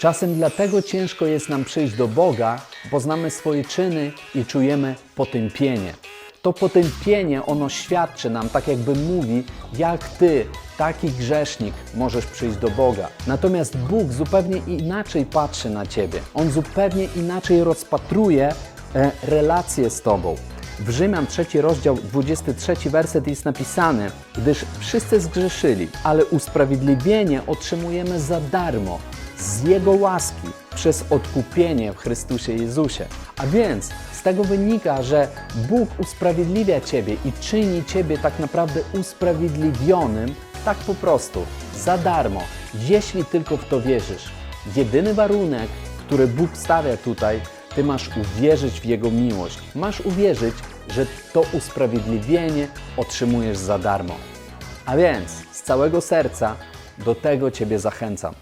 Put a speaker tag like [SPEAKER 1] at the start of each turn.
[SPEAKER 1] Czasem dlatego ciężko jest nam przyjść do Boga, bo znamy swoje czyny i czujemy potępienie. To potępienie, ono świadczy nam, tak jakby mówi, jak ty, taki grzesznik, możesz przyjść do Boga. Natomiast Bóg zupełnie inaczej patrzy na ciebie. On zupełnie inaczej rozpatruje e, relacje z tobą. W Rzymian 3 rozdział 23 werset jest napisany, gdyż wszyscy zgrzeszyli, ale usprawiedliwienie otrzymujemy za darmo z Jego łaski przez odkupienie w Chrystusie Jezusie. A więc z tego wynika, że Bóg usprawiedliwia Ciebie i czyni Ciebie tak naprawdę usprawiedliwionym tak po prostu, za darmo, jeśli tylko w to wierzysz. Jedyny warunek, który Bóg stawia tutaj, ty masz uwierzyć w Jego miłość. Masz uwierzyć, że to usprawiedliwienie otrzymujesz za darmo. A więc z całego serca do tego Ciebie zachęcam.